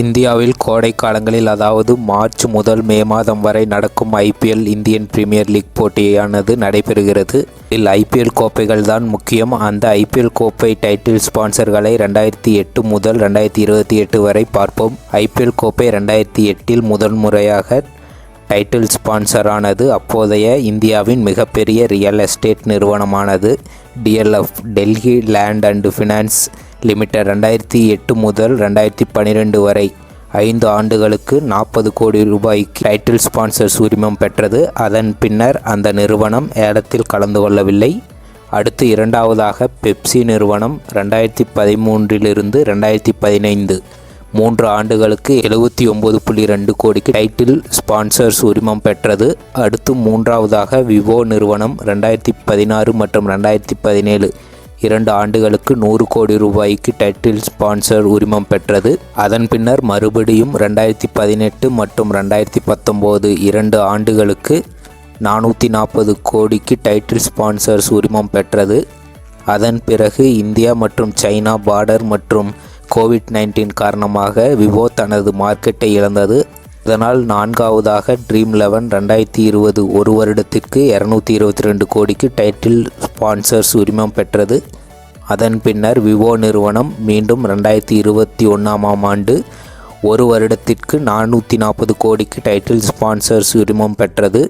இந்தியாவில் கோடை காலங்களில் அதாவது மார்ச் முதல் மே மாதம் வரை நடக்கும் ஐபிஎல் இந்தியன் பிரீமியர் லீக் போட்டியானது நடைபெறுகிறது. இதில் ஐபிஎல் கோப்பைகள் தான் முக்கியம். அந்த ஐபிஎல் கோப்பை டைட்டில் ஸ்பான்சர்களை ரெண்டாயிரத்தி எட்டு முதல் ரெண்டாயிரத்தி இருபத்தி எட்டு வரை பார்ப்போம். ஐபிஎல் கோப்பை ரெண்டாயிரத்தி எட்டில் முதல் முறையாக டைட்டில் ஸ்பான்சரானது. அப்போதைய இந்தியாவின் மிகப்பெரிய ரியல் எஸ்டேட் நிறுவனமானது DLF Delhi land and finance limited ரெண்டாயிரத்தி எட்டு முதல் ரெண்டாயிரத்தி பன்னிரெண்டு வரை ஐந்து ஆண்டுகளுக்கு நாற்பது கோடி ரூபாய்க்கு டைட்டில் ஸ்பான்சர்ஸ் உரிமம் பெற்றது. அதன் பின்னர் அந்த நிறுவனம் ஏலத்தில் கலந்து கொள்ளவில்லை. அடுத்து இரண்டாவதாக பெப்சி நிறுவனம் ரெண்டாயிரத்தி பதிமூன்றிலிருந்து ரெண்டாயிரத்தி பதினைந்து மூன்று ஆண்டுகளுக்கு எழுபத்தி ஒம்பது புள்ளி ரெண்டு கோடிக்கு டைட்டில் ஸ்பான்சர்ஸ் உரிமம் பெற்றது. அடுத்து மூன்றாவதாக விவோ நிறுவனம் ரெண்டாயிரத்தி பதினாறு மற்றும் ரெண்டாயிரத்தி பதினேழு இரண்டு ஆண்டுகளுக்கு நூறு கோடி ரூபாய்க்கு டைட்டில் ஸ்பான்சர் உரிமம் பெற்றது. அதன் பின்னர் மறுபடியும் ரெண்டாயிரத்தி பதினெட்டு மற்றும் ரெண்டாயிரத்தி பத்தொம்போது இரண்டு ஆண்டுகளுக்கு நானூற்றி நாற்பது கோடிக்கு டைட்டில் ஸ்பான்சர்ஸ் உரிமம் பெற்றது. அதன் பிறகு இந்தியா மற்றும் சைனா பார்டர் மற்றும் கோவிட் நைன்டீன் காரணமாக விவோ தனது மார்க்கெட்டை இழந்தது. இதனால் நான்காவதாக ட்ரீம் லெவன் ரெண்டாயிரத்தி இருபது ஒரு வருடத்திற்கு இரநூத்தி இருபத்தி ரெண்டு கோடிக்கு டைட்டில் ஸ்பான்சர்ஸ் உரிமம் பெற்றது. அதன் பின்னர் விவோ நிறுவனம் மீண்டும் ரெண்டாயிரத்தி இருபத்தி ஒன்றாம் ஆண்டு ஒரு வருடத்திற்கு நானூற்றி நாற்பது கோடிக்கு டைட்டில் ஸ்பான்சர்ஸ் உரிமம் பெற்றது.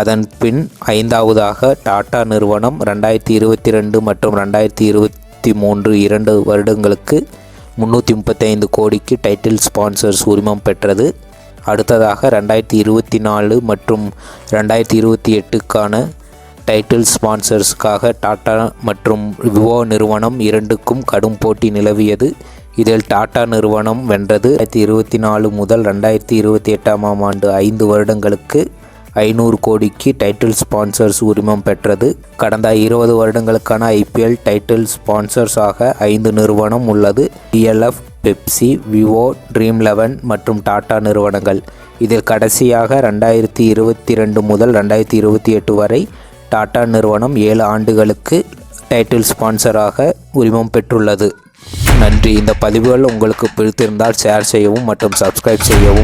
அதன் பின் ஐந்தாவதாக டாடா நிறுவனம் ரெண்டாயிரத்தி இருபத்தி ரெண்டு மற்றும் ரெண்டாயிரத்தி இருபத்தி மூன்று இரண்டு வருடங்களுக்கு முந்நூற்றி முப்பத்தைந்து கோடிக்கு டைட்டில் ஸ்பான்சர்ஸ் உரிமம் பெற்றது. அடுத்ததாக ரெண்டாயிரத்தி இருபத்தி நாலு மற்றும் ரெண்டாயிரத்தி இருபத்தி எட்டுக்கான டைட்டில் ஸ்பான்சர்ஸ்க்காக டாடா மற்றும் விவோ நிறுவனம் இரண்டுக்கும் கடும் போட்டி நிலவியது. இதில் டாடா நிறுவனம் வென்றது ரெண்டாயிரத்தி இருபத்தி நாலு முதல் ரெண்டாயிரத்தி இருபத்தி எட்டாம் ஆண்டு ஐந்து வருடங்களுக்கு ஐநூறு கோடிக்கு டைட்டில் ஸ்பான்சர்ஸ் உரிமம் பெற்றது. கடந்த இருபது வருடங்களுக்கான ஐபிஎல் டைட்டில் ஸ்பான்சர்ஸாக ஐந்து நிறுவனம் உள்ளது. DLF Pepsi Vivo Dream Eleven மற்றும் டாடா நிறுவனங்கள். இதில் கடைசியாக ரெண்டாயிரத்தி இருபத்தி ரெண்டு முதல் ரெண்டாயிரத்தி இருபத்தி எட்டு வரை டாடா நிறுவனம் ஏழு ஆண்டுகளுக்கு டைட்டில் ஸ்பான்சராக உரிமம் பெற்றுள்ளது. நன்றி. இந்த பதிவுகள் உங்களுக்கு பிடித்திருந்தால் ஷேர் செய்யவும் மற்றும் சப்ஸ்கிரைப் செய்யவும்